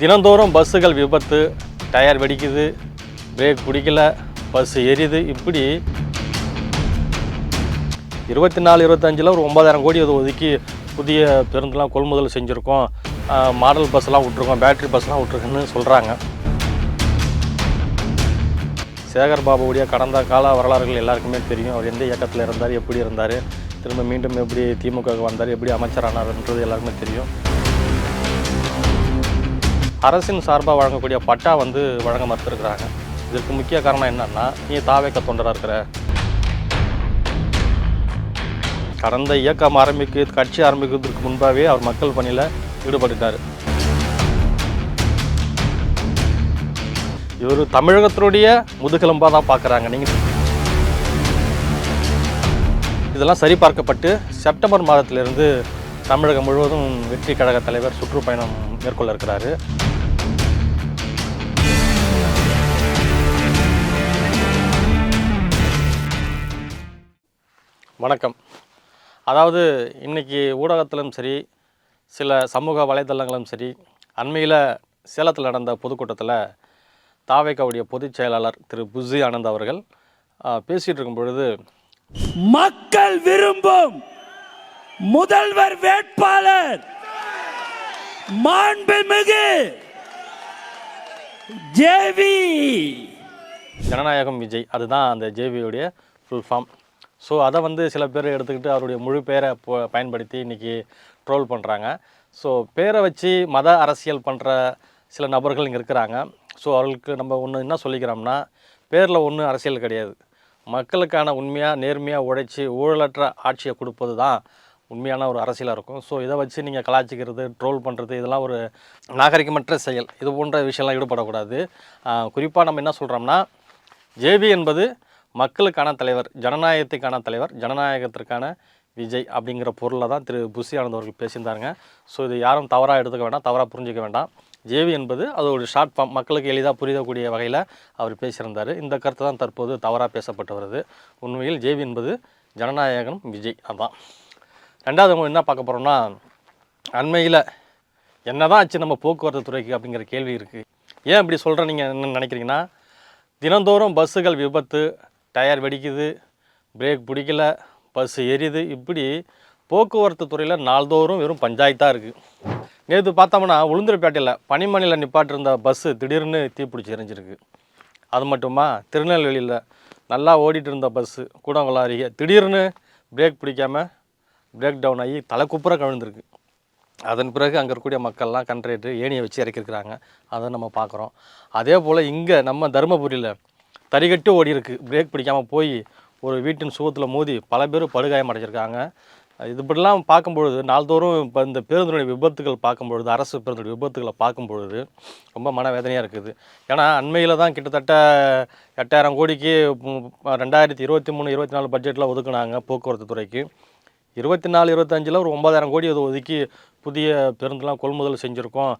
தினந்தோறும் பஸ்ஸுகள் விபத்து டயர் வெடிக்குது பிரேக் பிடிக்கல பஸ் எரியுது இப்படி இருபத்தி நாலு இருபத்தஞ்சில் ஒரு ஒம்பதாயிரம் கோடி அதை ஒதுக்கி புதிய பேருந்துலாம் கொள்முதல் செஞ்சுருக்கோம். மாடல் பஸ்லாம் விட்ருக்கோம் பேட்டரி பஸ்லாம் விட்ருக்குன்னு சொல்கிறாங்க சேகர் பாபுவுடைய கடந்த கால வரலாறுகள் எல்லாருக்குமே தெரியும். அவர் எந்த இயக்கத்தில் இருந்தார் எப்படி இருந்தார் திரும்ப மீண்டும் எப்படி திமுக வந்தார் எப்படி அமைச்சரானார்ன்றது எல்லாருக்குமே தெரியும். அரசின் சார்பாக வழங்கக்கூடிய பட்டா வந்து வழங்க மறுத்துருக்குறாங்க. இதற்கு முக்கிய காரணம் என்னன்னா நீ தாவேக்க தொண்டராக இருக்கிற? கடந்த இயக்கம் ஆரம்பிக்க கட்சி ஆரம்பிக்கிறதுக்கு முன்பாகவே அவர் மக்கள் பணியில் ஈடுபட்டுட்டார். இவர் தமிழகத்தினுடைய முதுகெலும்பாக தான் பார்க்குறாங்க நீங்கள் இதெல்லாம் சரிபார்க்கப்பட்டு செப்டம்பர் மாதத்திலிருந்து தமிழகம் முழுவதும் வெற்றி கழக தலைவர் சுற்றுப்பயணம் மேற்கொள்ள இருக்கிறாரு வணக்கம். அதாவது இன்னைக்கு ஊடகத்திலும் சரி சில சமூக வலைதளங்களும் சரி அண்மையில் சேலத்தில் நடந்த பொதுக்கூட்டத்தில் தாவேக்காவுடைய பொதுச் செயலாளர் திரு. புஜி ஆனந்த் அவர்கள் பேசிகிட்டு இருக்கும் பொழுது மக்கள் விரும்பும் முதல்வர் வேட்பாளர் மாண்புமிகு ஜேவி. ஜனநாயகம் விஜய் அதுதான் அந்த ஜேவியுடைய ஃபுல் ஃபார்ம் ஸோ அதை வந்து சில பேர் எடுத்துக்கிட்டு அவருடைய முழு பேரை போ- பயன்படுத்தி இன்றைக்கி ட்ரோல் பண்ணுறாங்க ஸோ பேரை வச்சு மத அரசியல் பண்ணுற சில நபர்கள் இங்கே இருக்கிறாங்க. ஸோ அவர்களுக்கு நம்ம ஒன்று என்ன சொல்லிக்கிறோம்னா பேரில் ஒன்றும் அரசியல் கிடையாது. மக்களுக்கான உண்மையாக நேர்மையாக உழைச்சி ஊழலற்ற ஆட்சியை கொடுப்பது தான் உண்மையான ஒரு அரசியலாக இருக்கும். ஸோ இதை வச்சு நீங்கள் கலாய்ச்சிக்கிறது ட்ரோல் பண்ணுறது இதெல்லாம் ஒரு நாகரிகமற்ற செயல். இது போன்ற விஷயம்லாம் ஈடுபடக்கூடாது. குறிப்பாக நம்ம என்ன சொல்கிறோம்னா ஜேபி என்பது மக்களுக்கான தலைவர் ஜனநாயகத்துக்கான தலைவர் ஜனநாயகத்திற்கான விஜய் அப்படிங்கிற பொருளில் தான் திரு புஷி ஆனந்த் அவர்கள் பேசியிருந்தாருங்க. ஸோ இது யாரும் தவறாக எடுத்துக்க வேண்டாம் தவறாக புரிஞ்சுக்க வேண்டாம். ஜேவி என்பது அது ஒரு ஷார்ட் ஃபார்ம் மக்களுக்கு எளிதாக புரியக்கூடிய வகையில் அவர் பேசியிருந்தார். இந்த கருத்து தான் தற்போது தவறாக பேசப்பட்டு வருது. உண்மையில் ஜேவி என்பது ஜனநாயகம் விஜய் அதான். ரெண்டாவது நம்ம என்ன பார்க்க போகிறோம்னா அண்மையில் என்னதான் ஆச்சு நம்ம போக்குவரத்து துறைக்கு அப்படிங்கிற கேள்வி இருக்குது ஏன் இப்படி சொல்கிறேன் நீங்கள் என்ன நினைக்கிறீங்கன்னா தினந்தோறும் பஸ்ஸுகள் விபத்து டயர் வெடிக்குது பிரேக் பிடிக்கல பஸ் எரியுது இப்படி போக்குவரத்து துறையில் நாள்தோறும் வெறும் பஞ்சாயத்தாக இருக்குது நேற்று பார்த்தோம்னா உளுந்தூர்பேட்டையில் பனிமணியில் நிப்பாட்டிருந்த பஸ்ஸு திடீர்னு தீப்பிடிச்சி எரிஞ்சிருக்கு. அது மட்டுமா திருநெல்வேலியில் நல்லா ஓடிட்டு இருந்த பஸ்ஸு கூடங்குளம் அருகே திடீர்னு பிரேக் பிடிக்காமல் பிரேக் டவுன் ஆகி தலை குப்புற கவிழ்ந்திருக்கு. அதன் பிறகு அங்கே இருக்கக்கூடிய மக்கள்லாம் கண்ட்ரேட்டு ஏணியை வச்சு இறக்கிருக்கிறாங்க அதை நம்ம பார்க்குறோம். அதே போல் இங்கே நம்ம தருமபுரியில் தறிகட்டு ஓடி இருக்குது பிரேக் பிடிக்காமல் போய் ஒரு வீட்டின் சுகத்தில் மோதி பல பேர் படுகாயம் அடைஞ்சிருக்காங்க. இதுபடிலாம் பார்க்கும்பொழுது நாள்தோறும் இப்போ இந்த பேருந்துடைய விபத்துகள் பார்க்கும்பொழுது அரசு பேருந்துடைய விபத்துகளை பார்க்கும்பொழுது ரொம்ப மனவேதனையாக இருக்குது. ஏன்னா அண்மையில் தான் கிட்டத்தட்ட எட்டாயிரம் கோடிக்கு ரெண்டாயிரத்தி இருபத்தி மூணு இருபத்தி நாலு பட்ஜெட்டில் ஒதுக்குனாங்க போக்குவரத்து துறைக்கு. இருபத்தி நாலு இருபத்தஞ்சில் ஒரு ஒம்பதாயிரம் கோடி அது ஒதுக்கி புதிய பேருந்துலாம் கொள்முதல் செஞ்சுருக்கோம்.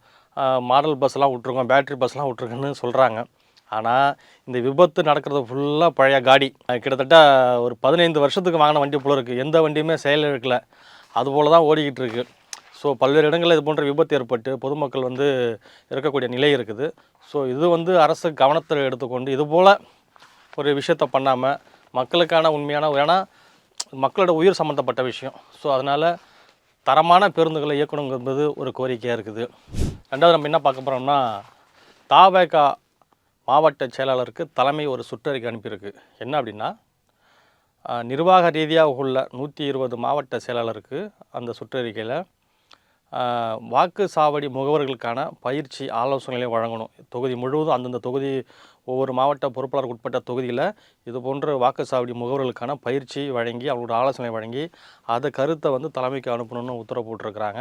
மாடல் பஸ்லாம் விட்ருக்கோம் பேட்டரி பஸ்லாம் விட்ருக்குன்னு சொல்கிறாங்க ஆனால் இந்த விபத்து நடக்கிறது ஃபுல்லாக பழைய காடி. கிட்டத்தட்ட ஒரு பதினைந்து வருஷத்துக்கு வாங்கின வண்டி போல இருக்குது எந்த வண்டியுமே செயல் இருக்கல அதுபோல தான் ஓடிக்கிட்டு இருக்குது ஸோ பல்வேறு இடங்களில் இது போன்ற விபத்து ஏற்பட்டு பொதுமக்கள் வந்து இருக்கக்கூடிய நிலை இருக்குது. ஸோ இது வந்து அரசு கவனத்தில் எடுத்துக்கொண்டு இதுபோல் ஒரு விஷயத்தை பண்ணாமல் மக்களுக்கான உண்மையான ஏன்னா மக்களோட உயிர் சம்மந்தப்பட்ட விஷயம். ஸோ அதனால் தரமான பேருந்துகளை இயக்கணுங்கிறது ஒரு கோரிக்கையாக இருக்குது. ரெண்டாவது நம்ம என்ன பார்க்க போகிறோம்னா தாவேகா மாவட்ட செயலாளருக்கு தலைமை ஒரு சுற்றறிக்கை அனுப்பியிருக்கு. என்ன அப்படின்னா நிர்வாக ரீதியாக உள்ள நூற்றி இருபது மாவட்ட செயலாளருக்கு அந்த சுற்றறிக்கையில் வாக்கு சாவடி முகவர்களுக்கான பயிற்சி ஆலோசனைகளை வழங்கணும். தொகுதி முழுவதும் அந்தந்த தொகுதி ஒவ்வொரு மாவட்ட பொறுப்பாளருக்கு உட்பட்ட தொகுதியில் இது போன்ற வாக்கு சாவடி முகவர்களுக்கான பயிற்சி வழங்கி அவங்களோட ஆலோசனை வழங்கி அதை கருத்தை வந்து தலைமைக்கு அனுப்பணும்னு உத்தரவு போட்டிருக்கிறாங்க.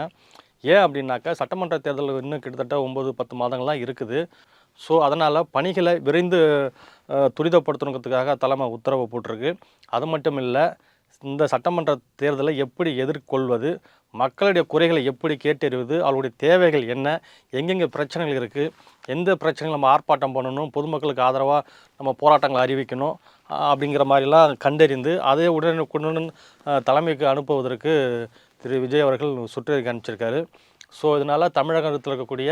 ஏன் அப்படின்னாக்கா சட்டமன்ற தேர்தல் இன்னும் கிட்டத்தட்ட ஒம்பது பத்து மாதங்கள்லாம் இருக்குது. ஸோ அதனால் பணிகளை விரைந்து துரிதப்படுத்தணுங்கிறதுக்காக தலைமை உத்தரவு போட்டிருக்கு. அது மட்டும் இல்லை இந்த சட்டமன்ற தேர்தலை எப்படி எதிர்கொள்வது மக்களுடைய குறைகளை எப்படி கேட்டறிவது அவளுடைய தேவைகள் என்ன எங்கெங்கே பிரச்சனைகள் இருக்குது எந்த பிரச்சனைகள் நம்ம ஆர்ப்பாட்டம் பண்ணணும் பொதுமக்களுக்கு ஆதரவாக நம்ம போராட்டங்களை அறிவிக்கணும் அப்படிங்கிற மாதிரிலாம் கண்டறிந்து அதை உடனுக்குடன் தலைமைக்கு அனுப்புவதற்கு திரு. விஜய் அவர்கள் சுற்றறிக்கை அனுப்பிச்சிருக்காரு. ஸோ இதனால் தமிழகத்தில் இருக்கக்கூடிய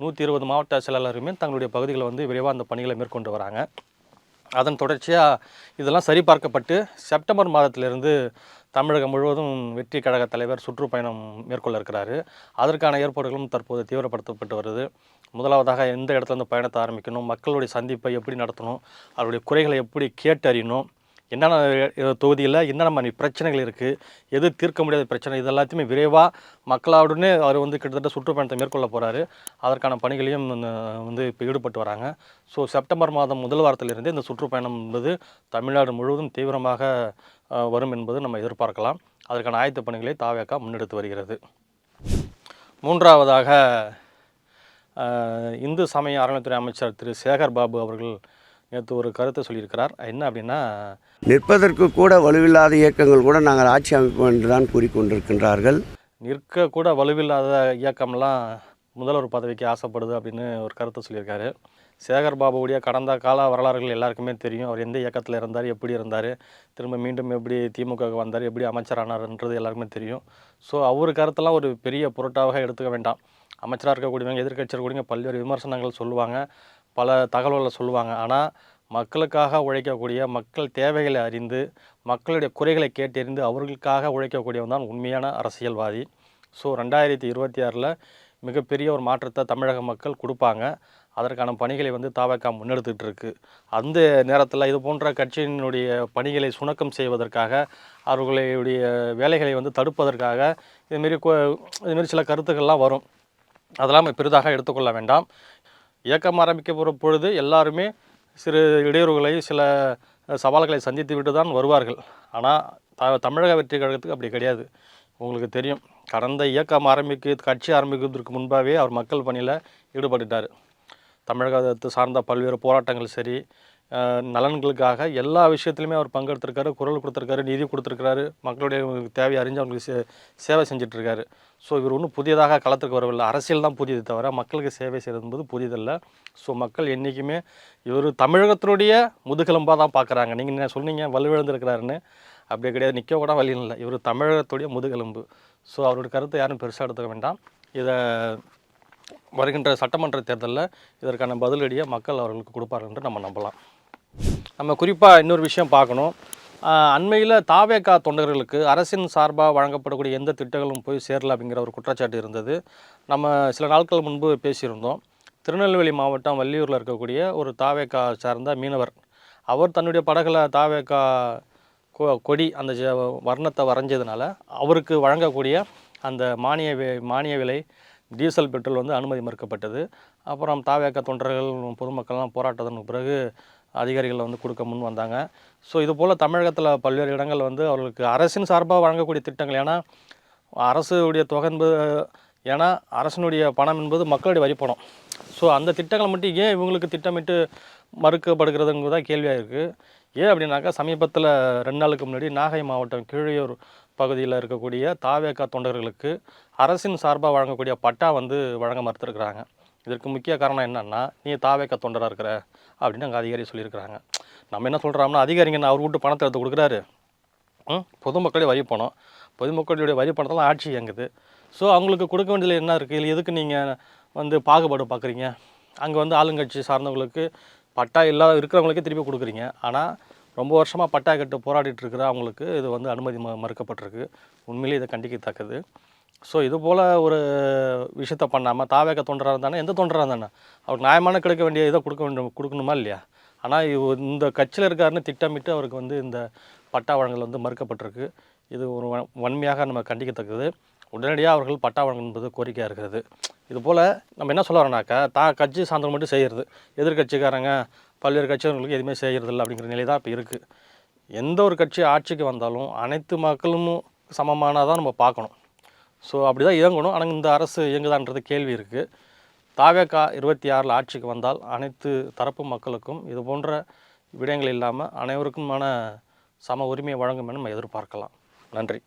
நூற்றி இருபது மாவட்ட செயலாளருமே தங்களுடைய பகுதிகளை வந்து விரைவாக அந்த பணிகளை மேற்கொண்டு வராங்க. அதன் தொடர்ச்சியாக இதெல்லாம் சரிபார்க்கப்பட்டு செப்டம்பர் மாதத்திலிருந்து தமிழகம் முழுவதும் வெற்றி கழக தலைவர் சுற்றுப்பயணம் மேற்கொள்ள இருக்கிறாரு. அதற்கான ஏற்பாடுகளும் தற்போது தீவிரப்படுத்தப்பட்டு வருது. முதலாவதாக எந்த இடத்துல இருந்து பயணத்தை ஆரம்பிக்கணும் மக்களுடைய சந்திப்பை எப்படி நடத்தணும் அவருடைய குறைகளை எப்படி கேட்டறியணும் என்னென்ன தொகுதியில் என்னென்ன மாதிரி பிரச்சனைகள் இருக்குது எது தீர்க்க முடியாத பிரச்சனை இது எல்லாத்தையுமே விரைவாக மக்களாவுடனே அவர் வந்து கிட்டத்தட்ட சுற்றுப்பயணத்தை மேற்கொள்ள போகிறாரு அதற்கான பணிகளையும் வந்து இப்போ ஈடுபட்டு வராங்க. ஸோ செப்டம்பர் மாதம் முதல் வாரத்திலிருந்தே இந்த சுற்றுப்பயணம் என்பது தமிழ்நாடு முழுவதும் தீவிரமாக வரும் என்பது நம்ம எதிர்பார்க்கலாம். அதற்கான ஆயத்த பணிகளை தாவேக்கா முன்னெடுத்து வருகிறது. மூன்றாவதாக இந்து சமய அறநிலைத்துறை அமைச்சர் திரு சேகர் பாபு அவர்கள் நேற்று ஒரு கருத்தை சொல்லியிருக்கிறார். என்ன அப்படின்னா நிற்பதற்கு கூட வலுவில்லாத இயக்கங்கள் கூட நாங்கள் ஆட்சி அமைப்போம் என்று தான் கூறிக்கொண்டிருக்கின்றார்கள். நிற்க கூட வலுவில்லாத இயக்கம்லாம் முதல்வர் பதவிக்கு ஆசைப்படுது அப்படின்னு ஒரு கருத்தை சொல்லியிருக்காரு. சேகர் பாபுவுடைய கடந்த கால வரலாறுகள் எல்லாருக்குமே தெரியும். அவர் எந்த இயக்கத்தில் இருந்தார் எப்படி இருந்தார் திரும்ப மீண்டும் எப்படி திமுகவுக்கு வந்தார் எப்படி அமைச்சரானார்ன்றது எல்லாருக்குமே தெரியும். ஸோ அவர் கருத்தெல்லாம் ஒரு பெரிய பொருட்டாக எடுத்துக்க வேண்டாம். அமைச்சராக இருக்கக்கூடியவங்க எதிர்க்கட்சி இருக்கக்கூடியவங்க பல்வேறு விமர்சனங்கள் சொல்லுவாங்க. பல தகவல்களை சொல்லுவாங்க. ஆனால் மக்களுக்காக உழைக்கக்கூடிய மக்கள் தேவைகளை அறிந்து மக்களுடைய குறைகளை கேட்டறிந்து அவர்களுக்காக உழைக்கக்கூடியவன் தான் உண்மையான அரசியல்வாதி. ஸோ ரெண்டாயிரத்தி இருபத்தி ஆறில் மிகப்பெரிய ஒரு மாற்றத்தை தமிழக மக்கள் கொடுப்பாங்க. அதற்கான பணிகளை வந்து தாவக்கா முன்னெடுத்துட்டு இருக்கு அந்த நேரத்தில் இது போன்ற கட்சியினுடைய பணிகளை சுணக்கம் செய்வதற்காக அவர்களுடைய வேலைகளை வந்து தடுப்பதற்காக இதுமாரி கோ இதுமாரி சில கருத்துக்கள்லாம் வரும். அதெல்லாம் பெரிதாக எடுத்துக்கொள்ள வேண்டாம். இயக்கம் ஆரம்பிக்க பொழுது எல்லாருமே சிறு இடையூறுகளை சில சவால்களை சந்தித்து விட்டு தான் வருவார்கள். ஆனால் த தமிழக வெற்றி கழகத்துக்கு அப்படி கிடையாது. உங்களுக்கு தெரியும் கடந்த இயக்கம் ஆரம்பிக்க கட்சி ஆரம்பிக்கிறதுக்கு முன்பாகவே அவர் மக்கள் பணியில் ஈடுபட்டுட்டார். தமிழகத்தை சார்ந்த பல்வேறு போராட்டங்கள் சரி நலன்களுக்காக எல்லா விஷயத்துலையுமே அவர் பங்கெடுத்திருக்காரு குரல் கொடுத்துருக்காரு நிதி கொடுத்துருக்காரு மக்களுடைய தேவையை அறிஞ்சு அவங்களுக்கு சே சேவை செஞ்சிட்ருக்காரு. ஸோ இவர் ஒன்றும் புதியதாக களத்துக்கு வரவில்லை. அரசியல் தான் புதியது தவிர மக்களுக்கு சேவை செய்கிறது என்பது ஸோ மக்கள் என்றைக்குமே இவர் தமிழகத்தினுடைய முதுகெலும்பாக தான் பார்க்குறாங்க. நீங்கள் என்ன சொன்னீங்க? வலுவிழந்திருக்கிறாருன்னு அப்படியே கிடையாது. நிற்க கூட வழி இல்லை. இவர் தமிழகத்துடைய முதுகெலும்பு. ஸோ அவருடைய கருத்தை யாரும் பெருசாக எடுத்துக்க வேண்டாம். இதை வருகின்ற சட்டமன்ற தேர்தலில் இதற்கான பதிலடியை மக்கள் அவர்களுக்கு கொடுப்பார்கள் என்று நம்ம நம்பலாம். நம்ம குறிப்பாக இன்னொரு விஷயம் பார்க்கணும். அண்மையில் தாவேகா தொண்டர்களுக்கு அரசின் சார்பாக வழங்கப்படக்கூடிய எந்த திட்டங்களும் போய் சேரல அப்படிங்கிற ஒரு குற்றச்சாட்டு இருந்தது. நம்ம சில நாட்கள் முன்பு பேசியிருந்தோம். திருநெல்வேலி மாவட்டம் வள்ளியூரில் இருக்கக்கூடிய ஒரு தாவேக்கா சார்ந்த மீனவர். அவர் தன்னுடைய படகுல தாவேகா கொ- கொடி அந்த வர்ணத்தை வரைஞ்சதுனால அவருக்கு வழங்கக்கூடிய அந்த மானிய வி மானிய விலை டீசல் பெட்ரோல் வந்து அனுமதி மறுக்கப்பட்டது. அப்புறம் தாவேக்க தொண்டர்கள் பொதுமக்கள்லாம் போராட்டத்திற்கு பிறகு அதிகாரிகள் வந்து கொடுக்க முன் வந்தாங்க. ஸோ இது போல் தமிழகத்தில் பல்வேறு இடங்கள் வந்து அவர்களுக்கு அரசின் சார்பாக வழங்கக்கூடிய திட்டங்கள் ஏன்னா அரசுடைய தொகை என்பது ஏன்னா அரசினுடைய பணம் என்பது மக்களுடைய வரி பணம். ஸோ அந்த திட்டங்களை மட்டும் ஏன் இவங்களுக்கு திட்டமிட்டு மறுக்கப்படுகிறதுங்கிறது தான் கேள்வியாக இருக்குது ஏன் அப்படின்னாக்கா சமீபத்தில் ரெண்டு நாளுக்கு முன்னாடி நாகை மாவட்டம் கீழையூர் பகுதியில் இருக்கக்கூடிய தாவேக்கா தொண்டர்களுக்கு அரசின் சார்பாக வழங்கக்கூடிய பட்டா வந்து வழங்க மறுத்துருக்குறாங்க. இதற்கு முக்கிய காரணம் என்னன்னா நீ தாவேக்க தொண்டராக இருக்கிற அப்படின்னு அங்கே அதிகாரி சொல்லியிருக்கிறாங்க. நம்ம என்ன சொல்கிறோம்னா அதிகாரிங்க அவர் வீட்டு பணத்தை எடுத்து கொடுக்குறாரு? ம், பொதுமக்களுடைய வரி பணம். பொதுமக்களுடைய வரி பணத்தெல்லாம் ஆட்சி இயங்குது. ஸோ அவங்களுக்கு கொடுக்க வேண்டியதில் என்ன இருக்குது இல்லை எதுக்கு நீங்கள் வந்து பாகுபாடு பார்க்குறீங்க அங்கே வந்து ஆளுங்கட்சி சார்ந்தவங்களுக்கு பட்டா இல்லாத இருக்கிறவங்களுக்கே திருப்பி கொடுக்குறீங்க. ஆனால் ரொம்ப வருஷமாக பட்டா கட்டு போராடிட்டு இருக்கிற அவங்களுக்கு இது வந்து அனுமதி ம மறுக்கப்பட்டிருக்கு. உண்மையிலேயே இதை கண்டிக்கத்தக்கது. ஸோ இது போல் ஒரு விஷயத்த பண்ணாமல் தாவேக்க தொண்டராக இருந்தானே? எந்த தொண்டராக இருந்தானே? அவருக்கு நியாயமான கிடைக்க வேண்டிய இதை கொடுக்க வேண்டும் கொடுக்கணுமா இல்லையா? ஆனால் இவ- இந்த கட்சியில் இருக்காருன்னு திட்டமிட்டு அவருக்கு வந்து இந்த பட்டா வழங்கல் வந்து மறுக்கப்பட்டிருக்கு. இது ஒரு வன்மையாக நம்ம கண்டிக்கத்தக்கது. உடனடியாக அவர்கள் பட்டா வழங்கல் என்பது கோரிக்கையாக இருக்கிறது. இது போல் நம்ம என்ன சொல்ல வரோம்னாக்கா தா கட்சி சார்ந்தவங்க மட்டும் செய்கிறது எதிர்கட்சிக்காரங்க பல்வேறு கட்சிகளுக்கு எதுவுமே செய்கிறதில்ல அப்படிங்கிற நிலை தான் இப்போ இருக்குது எந்த ஒரு கட்சி ஆட்சிக்கு வந்தாலும் அனைத்து மக்களும் சமமானதாக நம்ம பார்க்கணும். ஸோ அப்படி தான் இயங்கணும். ஆனால் இந்த அரசு இயங்குதான்றது கேள்வி இருக்குது தாவேக்கா இருபத்தி ஆறில் ஆட்சிக்கு வந்தால் அனைத்து தரப்பு மக்களுக்கும் இது போன்ற விடயங்கள் இல்லாமல் அனைவருக்குமான சம உரிமையை வழங்கும் என நம்ம எதிர்பார்க்கலாம். நன்றி.